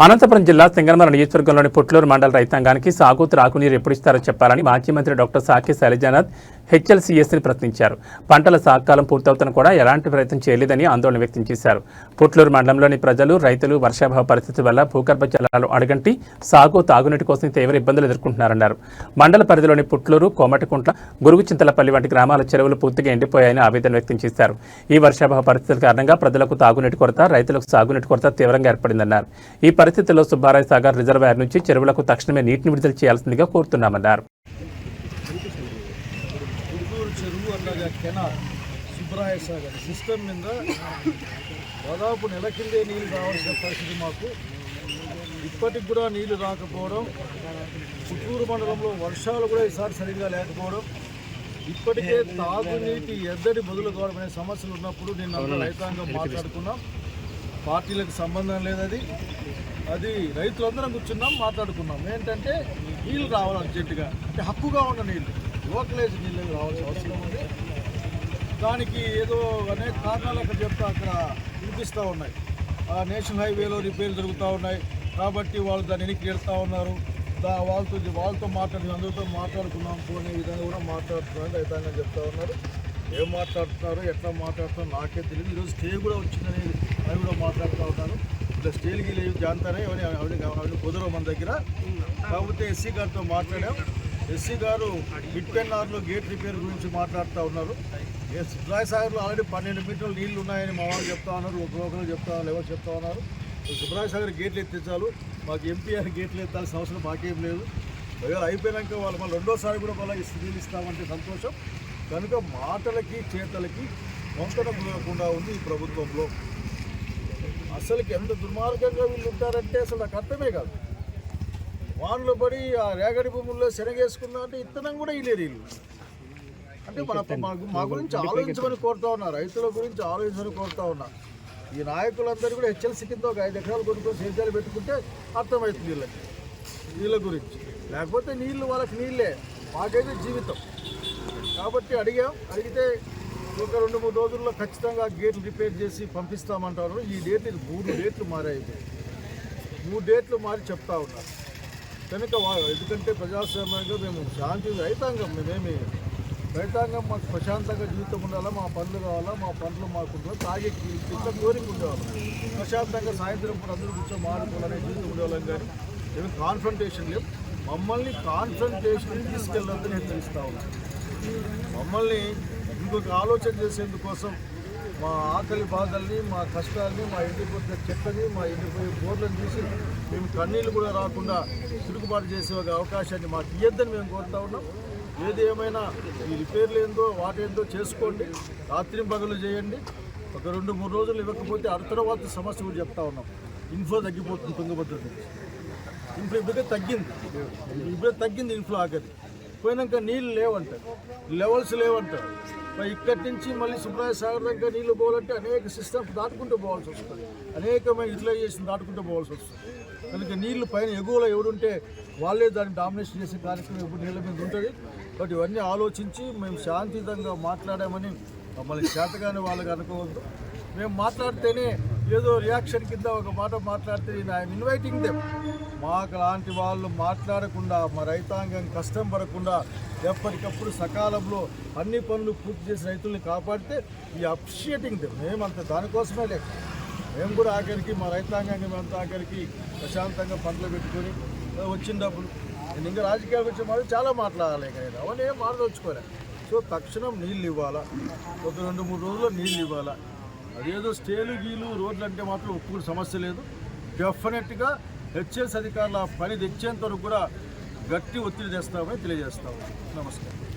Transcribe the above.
అనంతపురం జిల్లా సింగనమర నియోజకవర్గంలోని పుట్లూరు మండల రైతాంగానికి సాగు త్రాగునీరు ఎప్పుడు ఇస్తారో చెప్పాలని మాజీ మంత్రి డాక్టర్ సాకి శైలజానాథ్ హెచ్ఎల్సీఎస్ని ప్రశ్నించారు. పంటల సాకాలం పూర్తవుతున్న కూడా ఎలాంటి ప్రయత్నం చేయలేదని ఆందోళన వ్యక్తం చేశారు. పుట్లూరు మండలంలోని ప్రజలు రైతులు వర్షాభావ పరిస్థితి వల్ల భూగర్భ జలాలు అడగంటి సాగు తాగునీటి కోసం తీవ్ర ఇబ్బందులు ఎదుర్కొంటున్నారన్నారు. మండల పరిధిలోని పుట్లూరు కోమటికుంట్ల గురుగుచింతలపల్లి వంటి గ్రామాల చెరువులు పూర్తిగా ఎండిపోయాయని ఆవేదన వ్యక్తం చేశారు. ఈ వర్షాభావ పరిస్థితుల కారణంగా ప్రజలకు తాగునీటి కొరత రైతులకు సాగునీటి కొరత తీవ్రంగా ఏర్పడిందన్నారు. ఈ పరిస్థితుల్లో సుబ్బారాయ సాగర్ రిజర్వాయర్ నుంచి చెరువులకు తక్షణమే నీటిని విడుదల చేయాల్సిందిగా కోరుతున్నామన్నారు. కెనాల్ సుబ్రాయ సాగర్. సిస్టమ్ మీద దాదాపు నెల కిందే నీళ్ళు రావాల్సిన పరిస్థితి మాకు. ఇప్పటికి కూడా నీళ్ళు రాకపోవడం పుత్తూరు మండలంలో వర్షాలు కూడా ఈసారి సరిగ్గా లేకపోవడం ఇప్పటికే తాగునీటి ఎద్దడి మొదలు కావడం అనే సమస్యలు ఉన్నప్పుడు నేను అందరూ రైతాంగం మాట్లాడుకున్నాం. పార్టీలకు సంబంధం లేదు అది. అది రైతులందరం కూర్చున్నాం మాట్లాడుకున్నాం. ఏంటంటే నీళ్ళు రావాలి అర్జెంటుగా. అంటే హక్కుగా ఉన్న నీళ్ళు లోకలైజ్ నీళ్ళు రావాల్సిన అవసరం ఉంది. దానికి ఏదో అనేక కారణాలు అక్కడ చెప్తా అక్కడ వినిపిస్తూ ఉన్నాయి. ఆ నేషనల్ హైవేలో రిపేర్లు జరుగుతూ ఉన్నాయి. కాబట్టి వాళ్ళు దాన్ని వెనక్కి ఎడతా ఉన్నారు. దా వాళ్ళతో వాళ్ళతో మాట్లాడి అందరితో మాట్లాడుకున్నాం పోనీ విధంగా కూడా మాట్లాడుతున్నారు. రైతాంగం చెప్తా ఉన్నారు. ఏం మాట్లాడుతున్నారు? ఎట్లా మాట్లాడుతున్నారు? నాకే తెలియదు. ఈరోజు స్టే కూడా వచ్చిందని అవి కూడా మాట్లాడుతూ ఉన్నారు. ఇట్లా స్టేల్కి లేవు జాంతానే అవన్నీ అవన్నీ కుదరవు మన దగ్గర. కాకపోతే ఎస్సీ గారితో మాట్లాడాం. ఎస్సీ గారు మిడ్ పెన్నార్లో గేట్ రిపేర్ గురించి మాట్లాడుతూ ఉన్నారు. సుబ్రాయ సాగర్లో ఆల్రెడీ పన్నెండు మీటర్లు నీళ్ళు ఉన్నాయని మా వాళ్ళు చెప్తా ఉన్నారు ఒకరు చెప్తా ఉన్నారు ఎవరు చెప్తా ఉన్నారు. సుబ్రాయ్ సాగర్ గేట్లు ఎత్తించాలు మాకు ఎంపీఆర్ గేట్లు ఎత్తాల్సిన అవసరం మాకేం లేదు. ఒకవేళ అయిపోయినాక వాళ్ళు మళ్ళీ రెండోసారి కూడా మళ్ళీ నీళ్ళు ఇస్తామంటే సంతోషం. కనుక మాటలకి చేతలకి వంకన లేకుండా ఉంది ఈ ప్రభుత్వంలో. అసలుకి ఎంత దుర్మార్గంగా వీళ్ళు ఉంటారంటే అసలు నాకు అర్థమే కాదు. వానలు పడి ఆ రేగడి భూముల్లో శనగేసుకున్నా అంటే ఇత్తనం కూడా ఇలేరు వీళ్ళు. అంటే మన మా గురించి ఆలోచించమని కోరుతా ఉన్నా రైతుల గురించి ఆలోచించమని కోరుతా ఉన్నా. ఈ నాయకులందరూ కూడా హెచ్ఎల్సీ కింద ఒక ఐదు ఎకరాలు కొనుక్కొని సేద్యాలు పెట్టుకుంటే అర్థమవుతుంది వీళ్ళకి వీళ్ళ గురించి. లేకపోతే నీళ్ళు వాళ్ళకి నీళ్ళే మాకైతే జీవితం. కాబట్టి అడిగాం అడిగితే ఒక రెండు మూడు రోజుల్లో ఖచ్చితంగా గేట్లు రిపేర్ చేసి పంపిస్తామంటారు. ఈ డేట్ ఇది మూడు డేట్లు మారాయి. మూడు డేట్లు మారి చెప్తా ఉన్నారు. కనుక వా- ఎందుకంటే ప్రజాస్వామ్యంగా మేము శాంతి రైతాంగం మేమేమి రైతాంగం మాకు ప్రశాంతంగా జీవితం ఉండాలా మా పనులు కావాలా మా పనులు మాకు ఉండాలి తాగే ఇంత కోరిక ఉండేవాళ్ళం. ప్రశాంతంగా సాయంత్రం ఇప్పుడు అందరూ కూర్చొని మాడుకోవాలనే జీవితం ఉండేవాళ్ళం కానీ ఏమి కాన్ఫ్రంటేషన్ లేవు మమ్మల్ని కాన్ఫ్రంటేషన్ తీసుకెళ్ళొద్దని హెచ్చరిస్తా ఉన్నాం. మమ్మల్ని ఇంకొక ఆలోచన చేసేందుకోసం మా ఆకలి బాధల్ని మా కష్టాల్ని మా ఎండిపోతున్న చెట్లని మా ఎండిపోయే బోర్లను చూసి మేము కన్నీళ్ళు కూడా రాకుండా తిరుగుబాటు చేసే ఒక అవకాశాన్ని మాకు ఇయ్యద్దని మేము కోరుతా ఉన్నాం. ఏది ఏమైనా ఈ రిపేర్లు ఏందో వాటేందో చేసుకోండి. రాత్రి పగలు చేయండి. ఒక రెండు మూడు రోజులు ఇవ్వకపోతే ఆ తర్వాత సమస్య కూడా చెప్తా ఉన్నాం. ఇన్ఫ్లో తగ్గిపోతుంది తుంగభద్ర నుంచి ఇన్ఫ్లో ఇప్పుడే తగ్గింది. ఇప్పుడే తగ్గింది ఇన్ఫ్లో ఆగది. పోయినాక నీళ్ళు లేవంటారు లెవెల్స్ లేవంటారు ఇక్కడి నుంచి మళ్ళీ సుబ్రాయ సాగర్ దగ్గర నీళ్ళు పోవాలంటే అనేక సిస్టమ్స్ దాటుకుంటూ పోవాల్సి వస్తుంది. అనేకమైన యూటిలైజేషన్ దాటుకుంటూ పోవాల్సి వస్తుంది. కనుక నీళ్ళు పైన ఎగువలో ఎవరుంటే వాళ్ళే దాన్ని డామినేషన్ చేసే కార్యక్రమం ఎప్పుడు నీళ్ళ మీద ఉంటుంది. బట్ ఇవన్నీ ఆలోచించి మేము శాంతియుతంగా మాట్లాడామని మమ్మల్ని చేతగానే వాళ్ళకి అనుకోవద్దు. మేము మాట్లాడితేనే ఏదో రియాక్షన్ కింద ఒక మాట మాట్లాడితే ఐఎమ్ ఇన్వైటింగ్ దెమ్ మాకు లాంటి వాళ్ళు మాట్లాడకుండా మా రైతాంగం కష్టం పడకుండా ఎప్పటికప్పుడు సకాలంలో అన్ని పనులు పూర్తి చేసి రైతుల్ని కాపాడితే ఈ అప్రిషియేటింగ్ దెమ్ మేమంత దానికోసమే లేక మేము కూడా ఆఖరికి మా రైతాంగం అంతా ఆఖరికి ప్రశాంతంగా పంటలు పెట్టుకొని వచ్చిన డబ్బులు నేను ఇంకా రాజకీయాలకు వచ్చే మాట చాలా మాట్లాడాలి కదా నేను. అవన్నీ ఏం మాట్లాడుకోలే సో తక్షణం నీళ్ళు ఇవ్వాలా? ఒక రెండు మూడు రోజుల్లో నీళ్ళు ఇవ్వాలా? అదేదో స్టేలు గీలు రోడ్లు అంటే మాత్రం ఒప్పుడు సమస్య లేదు. డెఫినెట్గా హెచ్ఎస్ అధికారుల పని తెచ్చేంత వరకు కూడా గట్టి ఒత్తిడి తెస్తామని తెలియజేస్తాము నమస్కారం.